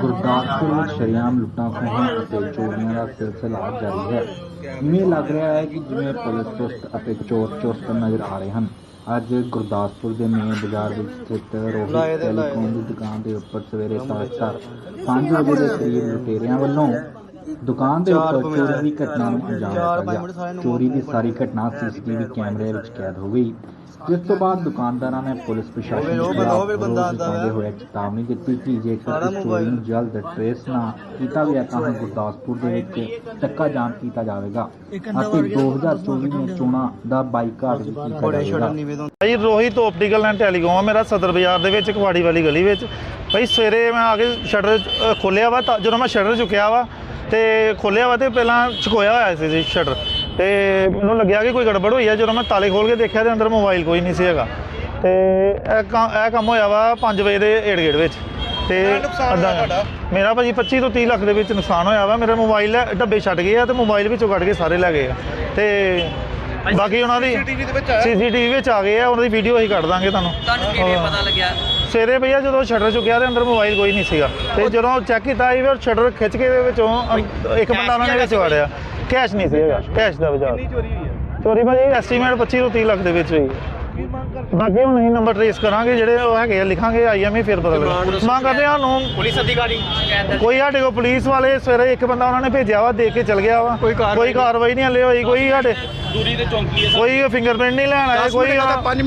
ਗੁਰਦਾਸਪੁਰ ਵਿੱਚ ਸ਼ਰੇਆਮ ਲੁੱਟਾਂ ਖੋਹਾਂ ਅਤੇ ਚੋਰੀਆਂ ਦਾ ਸਿਲਸਿਲਾ ਜਾਰੀ ਹੈ। ਇਵੇਂ ਲੱਗ ਰਿਹਾ ਹੈ ਕਿ ਜਿਵੇਂ ਪੁਲਿਸ ਚੁਸਤ ਅਤੇ ਚੋਰ ਚੁਸਤ ਨਜ਼ਰ ਆ ਰਹੇ ਹਨ, ਅੱਜ ਗੁਰਦਾਸਪੁਰ ਦੇ ਮੇਨ ਬਾਜ਼ਾਰ ਵਿੱਚ ਸਥਿਤ ਰੋਹਿਤ ਟੈਲੀਕਾਮ ਦੀ ਦੁਕਾਨ ਦੇ ਉੱਪਰ ਸਵੇਰੇ ਤੜਕਸਾਰ 5 ਵਜੇ ਦੇ ਕਰੀਬ ਲੁਟੇਰਿਆਂ ਵੱਲੋਂ ਦੁਕਾਨ ਦੇ ਉੱਪਰ ਚੋਰੀ ਦੀ ਘਟਨਾ ਨੂੰ ਅੰਜਾਮ ਦਿੱਤਾ ਗਿਆ। ਚੋਰੀ ਦੀ ਸਾਰੀ ਘਟਨਾ ਸੀਸੀਟੀਵੀ ਕੈਮਰੇ ਵਿੱਚ ਕੈਦ ਹੋ ਗਈ। ਜਿਸ ਤੋਂ ਬਾਅਦ ਦੁਕਾਨਦਾਰਾਂ ਨੇ ਪੁਲਿਸ ਪ੍ਰਸ਼ਾਸਨ ਨੂੰ ਜਤਾਉਂਦੇ ਹੋਏ ਚੇਤਾਵਨੀ ਦਿੱਤੀ ਕਿ ਜੇਕਰ ਇਸ ਚੋਰੀ ਨੂੰ ਜਲਦ ਟ੍ਰੇਸ ਨਾ ਕੀਤਾ ਗਿਆ ਤਾਂ ਗੁਰਦਾਸਪੁਰ ਦੇ ਵਿੱਚ ਚੱਕਾ ਜਾਮ ਕੀਤਾ ਜਾਵੇਗਾ। ਅਤੇ 2024 ਦੀਆਂ ਚੋਣਾਂ ਦਾ ਬਾਈਕਾਟ ਵੀ ਕੀਤਾ ਜਾਵੇਗਾ। ਭਾਈ ਰੋਹਿਤ ਆਪਟੀਕਲ ਐਂਡ ਟੈਲੀਕਾਮ ਮੇਰਾ ਸਦਰ ਬਾਜ਼ਾਰ ਦੇ ਵਿੱਚ ਕੁਆੜੀ ਵਾਲੀ ਗਲੀ ਵਿੱਚ। ਭਾਈ ਸਵੇਰੇ ਮੈਂ ਆ ਕੇ ਸ਼ਟਰ ਖੋਲਿਆ ਵਾ ਜਦੋਂ ਮੈਂ ਸ਼ਟਰ ਚੁੱਕਿਆ ਵਾ ਤੇ ਖੋਲਿਆ ਵਾ ਤੇ ਪਹਿਲਾਂ ਚੁਕੋਇਆ ਹੋਇਆ ਸੀ ਸ਼ਟਰ। ਤੇ ਮੈਨੂੰ ਲੱਗਿਆ ਕਿ ਕੋਈ ਗੜਬੜ ਹੋਈ ਆ ਜਦੋਂ ਮੈਂ ਤਾਲੇ ਖੋਲ ਕੇ ਦੇਖਿਆ ਤੇ ਅੰਦਰ ਮੋਬਾਈਲ ਕੋਈ ਨਹੀਂ ਸੀ ਹੈਗਾ। ਤੇ ਇਹ ਕੰਮ ਇਹ ਕੰਮ ਹੋਇਆ ਵਾ 5 ਵਜੇ ਦੇ ਏੜ ਗੇੜ ਵਿੱਚ। ਤੇ ਮੇਰਾ ਭਾਜੀ 25 ਤੋਂ 30 ਲੱਖ ਦੇ ਵਿੱਚ ਨੁਕਸਾਨ ਹੋਇਆ ਵਾ। ਮੇਰੇ ਮੋਬਾਈਲ ਡੱਬੇ ਛੱਡ ਗਏ ਆ ਤੇ ਮੋਬਾਈਲ ਵਿੱਚੋਂ ਕੱਢ ਕੇ ਸਾਰੇ ਲੈ ਗਏ ਆ। ਤੇ ਬਾਕੀ ਉਹਨਾਂ ਦੀ ਸੀਸੀਟੀਵੀ ਦੇ ਵਿੱਚ ਆ ਸੀਸੀਟੀਵੀ ਵਿੱਚ ਆ ਗਏ ਆ ਉਹਨਾਂ ਦੀ ਵੀਡੀਓ ਅਸੀਂ ਕੱਢ ਦਾਂਗੇ ਤੁਹਾਨੂੰ। ਤੁਹਾਨੂੰ ਕਿਵੇਂ ਪਤਾ ਲੱਗਿਆ? ਸਵੇਰੇ ਭਈਆ ਜਦੋਂ ਸ਼ਟਰ ਚੁੱਕਿਆ ਤੇ ਅੰਦਰ ਮੋਬਾਈਲ ਕੋਈ ਨਹੀਂ ਸੀਗਾ। ਤੇ ਜਦੋਂ ਚੈੱਕ ਕੀਤਾ ਇਹ ਫਿਰ ਸ਼ਟਰ ਖਿੱਚ ਕੇ ਦੇ ਵਿੱਚੋਂ ਅੰ- ਇੱਕ ਬੰਦਾ ਉਹਨਾਂ ਨੇ ਵਿੱਚ ਵਾੜਿਆ। ਕੈਸ਼ ਨਹੀਂ ਸੀਗਾ ਕੈਸ਼ ਦਾ ਬਚਾਅ। ਕਿੰਨੀ ਚੋਰੀ ਹੋਈ ਹੈ? ਚੋਰੀ ਭਾਜੀ ਐਸਟੀਮੇਟ 25 ਤੋਂ 30 ਲੱਖ ਦੇ ਵਿੱਚ ਹੋਈ। ਹੈ ਬਾਕੀ ਹੁਣ ਅਸੀਂ ਨੰਬਰ ਟ੍ਰੇਸ ਕਰਾਂਗੇ ਜਿਹੜੇ ਉਹ ਹੈਗੇ ਆ ਲਿਖਾਂਗੇ ਆਈਐਮਈ ਫਿਰ ਪਤਾ ਲੱਗੇਗਾ। ਮੰਗ ਕਰਦੇ ਹਾਂ ਨੂੰ ਪੁਲਿਸ ਅਧਿਕਾਰੀ। ਕੋਈ ਸਾਡੇ ਕੋਲ ਪੁਲਿਸ ਵਾਲੇ ਸਵੇਰੇ ਇੱਕ ਬੰਦਾ ਉਹਨਾਂ ਨੇ ਭੇਜਿਆ ਵਾ ਦੇਖ ਕੇ ਚਲ ਗਿਆ ਵਾ। ਕੋਈ ਕਾਰਵਾਈ ਨਹੀਂ। ਹਲੇ ਹੋਈ ਕੋਈ ਸਾਡੇ ਦੂਰੀ ਤੇ ਚੌਂਕੀ ਹੈ ਕੋਈ ਫਿੰਗਰਪ੍ਰਿੰਟ ਨਹੀਂ ਲੈਣ ਆਇਆ ਕੋਈ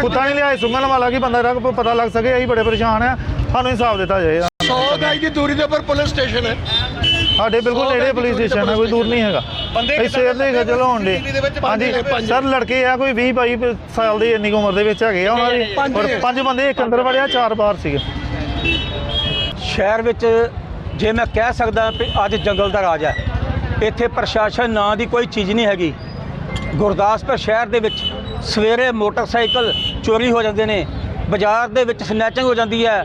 ਕੁੱਤਾ ਨਹੀਂ ਲਿਆਇਆ ਸੁੰਘਣ ਵਾਲਾ ਕਿ ਬੰਦਾ ਪਤਾ ਲੱਗ ਸਕੇ ਅਸੀਂ ਬੜੇ ਪਰੇਸ਼ਾਨ ਆ। ਸਾਨੂੰ ਇਨਸਾਫ ਦਿੱਤਾ ਜਾਏ। 100 ਗਜ ਦੀ ਦੂਰੀ ਦੇ ਉੱਪਰ ਪੁਲਿਸ ਸਟੇਸ਼ਨ ਹੈ। ਸਾਡੇ ਬਿਲਕੁਲ ਨੇੜੇ ਪੁਲਿਸ ਸਟੇਸ਼ਨ ਹੈ ਕੋਈ ਦੂਰ ਨਹੀਂ ਹੈਗਾ। ਅਸੀਂ ਸਵੇਰ ਦੇ ਖਜਲ ਹੋਣ ਦੇ ਹਾਂਜੀ ਸਰ ਲੜਕੇ ਆ ਕੋਈ 20 22 ਸਾਲ ਦੀ ਇੰਨੀ ਕੁ ਉਮਰ ਦੇ ਵਿੱਚ ਹੈਗੇ ਆ ਉਹਨਾਂ ਦੀ। ਔਰ ਪੰਜ ਬੰਦੇ ਇੱਕ ਅੰਦਰ ਵੜਿਆ ਚਾਰ ਬਾਹਰ ਸੀਗੇ। ਸ਼ਹਿਰ ਵਿੱਚ ਜੇ ਮੈਂ ਕਹਿ ਸਕਦਾ ਵੀ ਅੱਜ ਜੰਗਲ ਦਾ ਰਾਜ ਹੈ ਇੱਥੇ ਪ੍ਰਸ਼ਾਸਨ ਨਾਂ ਦੀ ਕੋਈ ਚੀਜ਼ ਨਹੀਂ ਹੈਗੀ। ਗੁਰਦਾਸਪੁਰ ਸ਼ਹਿਰ ਦੇ ਵਿੱਚ ਸਵੇਰੇ ਮੋਟਰਸਾਈਕਲ ਚੋਰੀ ਹੋ ਜਾਂਦੇ ਨੇ ਬਾਜ਼ਾਰ ਦੇ ਵਿੱਚ ਸਨੈਚਿੰਗ ਹੋ ਜਾਂਦੀ ਹੈ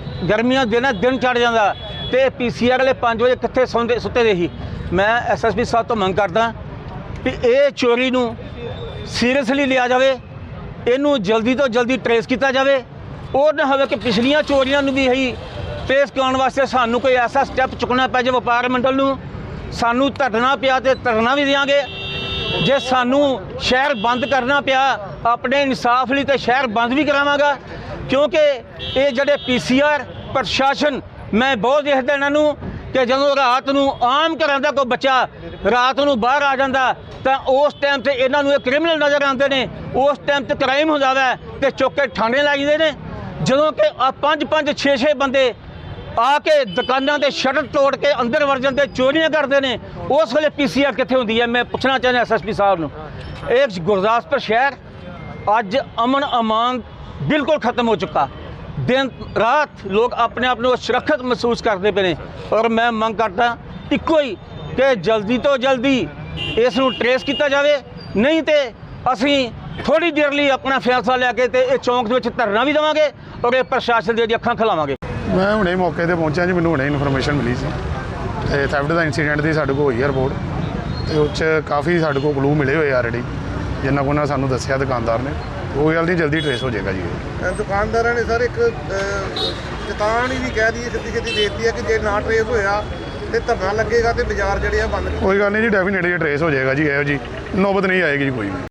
ਗਰਮੀਆਂ ਦੇ ਦਿਨ ਚੜ ਜਾਂਦਾ ਤੇ ਪੀਸੀਆਰ ਵਾਲੇ 5 ਵਜੇ ਕਿੱਥੇ ਸੌਂਦੇ ਸੁੱਤੇ ਦੇ ਸੀ। ਮੈਂ ਐਸਐਸਪੀ ਸਾਹਿਬ ਤੋਂ ਮੰਗ ਕਰਦਾ ਵੀ ਇਹ ਚੋਰੀ ਨੂੰ ਸੀਰੀਅਸਲੀ ਲਿਆ ਜਾਵੇ, ਇਹਨੂੰ ਜਲਦੀ ਤੋਂ ਜਲਦੀ ਟਰੇਸ ਕੀਤਾ ਜਾਵੇ। ਉਹ ਨਾ ਹੋਵੇ ਕਿ ਪਿਛਲੀਆਂ ਚੋਰੀਆਂ ਨੂੰ ਵੀ ਹੀ ਟਰੇਸ ਕਰਾਉਣ ਵਾਸਤੇ ਸਾਨੂੰ ਕੋਈ ਐਸਾ ਸਟੈਪ ਚੁੱਕਣਾ ਪੈ ਜਾਵੇ ਵਪਾਰ ਮੰਡਲ ਨੂੰ। ਸਾਨੂੰ ਧਰਨਾ ਪਿਆ ਤੇ ਧਰਨਾ ਵੀ ਦਿਆਂਗੇ। ਜੇ ਸਾਨੂੰ ਸ਼ਹਿਰ ਬੰਦ ਕਰਨਾ ਪਿਆ, ਆਪਣੇ ਇਨਸਾਫ ਲਈ ਤੇ ਸ਼ਹਿਰ ਬੰਦ ਵੀ ਕਰਾਵਾਂਗਾ। ਕਿਉਂਕਿ ਇਹ ਜਿਹੜੇ ਪੀਸੀਆਰ ਪ੍ਰਸ਼ਾਸਨ, ਮੈਂ ਬਹੁਤ ਦੇਖਦਾ ਇਹਨਾਂ ਨੂੰ ਕਿ ਜਦੋਂ ਰਾਤ ਨੂੰ ਆਮ ਘਰਾਂ ਦਾ ਕੋਈ ਬੱਚਾ ਰਾਤ ਨੂੰ ਬਾਹਰ ਆ ਜਾਂਦਾ, ਤਾਂ ਉਸ ਟਾਈਮ ਤੇ ਇਹਨਾਂ ਨੂੰ ਇਹ ਕ੍ਰਿਮੀਨਲ ਨਜ਼ਰ ਆਉਂਦੇ ਨੇ। ਉਸ ਟਾਈਮ ਤੇ ਕ੍ਰਾਈਮ ਹੋ ਜਾਂਦਾ ਤੇ ਚੁੱਕ ਕੇ ਥਾਣੇ ਲੈ ਜਾਂਦੇ ਨੇ। ਜਦੋਂ ਕਿ ਆ ਪੰਜ ਪੰਜ 6 6 ਬੰਦੇ ਆ ਕੇ ਦੁਕਾਨਾਂ ਦੇ ਸ਼ਟਰ ਤੋੜ ਕੇ ਅੰਦਰ ਵੜ ਜਾਂਦੇ ਚੋਰੀਆਂ ਕਰਦੇ ਨੇ। ਉਸ ਵੇਲੇ ਪੀਸੀਆਰ ਕਿੱਥੇ ਹੁੰਦੀ ਹੈ ਮੈਂ ਪੁੱਛਣਾ ਚਾਹੁੰਦਾ ਐਸਐਸਪੀ ਸਾਹਿਬ ਨੂੰ। ਇਹ ਗੁਰਦਾਸਪੁਰ ਸ਼ਹਿਰ, ਅੱਜ ਅਮਨ ਅਮਾਨ ਬਿਲਕੁਲ ਖਤਮ ਹੋ ਚੁੱਕਾ। ਦਿਨ, ਰਾਤ ਲੋਕ ਆਪਣੇ ਆਪ ਨੂੰ ਸੁਰੱਖਿਅਤ ਮਹਿਸੂਸ ਕਰਦੇ ਪਏ ਨੇ। ਔਰ ਮੈਂ ਮੰਗ ਕਰਦਾ ਇੱਕੋ ਹੀ ਕਿ ਜਲਦੀ ਤੋਂ ਜਲਦੀ ਇਸ ਨੂੰ ਟਰੇਸ ਕੀਤਾ ਜਾਵੇ। ਨਹੀਂ ਤੇ ਅਸੀਂ ਥੋੜੀ ਦੇਰ ਲਈ ਆਪਣਾ ਫੈਸਲਾ ਲੈ ਕੇ ਤੇ ਇਹ ਚੌਂਕ ਦੇ ਵਿੱਚ ਧਰਨਾ ਵੀ ਦੇਵਾਂਗੇ ਔਰ ਇਹ ਪ੍ਰਸ਼ਾਸਨ ਦੀਆਂ ਅੱਖਾਂ ਖਿਲਾਵਾਂਗੇ। ਮੈਂ ਹੁਣੇ ਮੌਕੇ ਤੇ ਪਹੁੰਚਿਆ ਜੀ, ਮੈਨੂੰ ਹੁਣੇ ਇਨਫੋਰਮੇਸ਼ਨ ਮਿਲੀ ਸੀ। ਤੇ ਥੈਫਟ ਦਾ ਇਨਸੀਡੈਂਟ ਦੀ ਸਾਡੇ ਕੋਲ ਹੋਈ ਹੈ ਰਿਪੋਰਟ ਤੇ ਉਹ 'ਚ ਕਾਫੀ ਸਾਡੇ ਕੋਲ ਕਲੂ ਮਿਲੇ ਹੋਏ ਆਲਰੇਡੀ ਜਿੰਨਾ ਕੋ ਉਹਨਾਂ ਸਾਨੂੰ ਦੱਸਿਆ ਦੁਕਾਨਦਾਰ ਨੇ। ਉਹ ਗੱਲ ਨਹੀਂ ਜਲਦੀ ਟਰੇਸ ਹੋ ਜਾਏਗਾ ਜੀ ਦੁਕਾਨਦਾਰਾਂ ਨੇ ਸਰ ਇੱਕ ਅ, ਚੇਤਾਵਨੀ ਵੀ ਕਹਿ ਦਈਏ ਸਿੱਧੀ ਸਿੱਧੀ ਦੇ ਦਿੱਤੀ ਹੈ ਕਿ ਜੇ ਨਾ ਟਰੇਸ ਹੋਇਆ ਤੇ ਧਰਨਾ ਲੱਗੇਗਾ ਤੇ ਬਾਜ਼ਾਰ ਜਿਹੜੇ ਆ ਬੰਦ ਕੋਈ ਗੱਲ ਨਹੀਂ ਜੀ ਡੈਫੀਨੇਟਲੀ ਟਰੇਸ ਹੋ ਜਾਏਗਾ ਜੀ ਇਹੋ ਜੀ ਨੌਬਤ ਨਹੀਂ ਆਏਗੀ ਜੀ ਕੋਈ ਵੀ।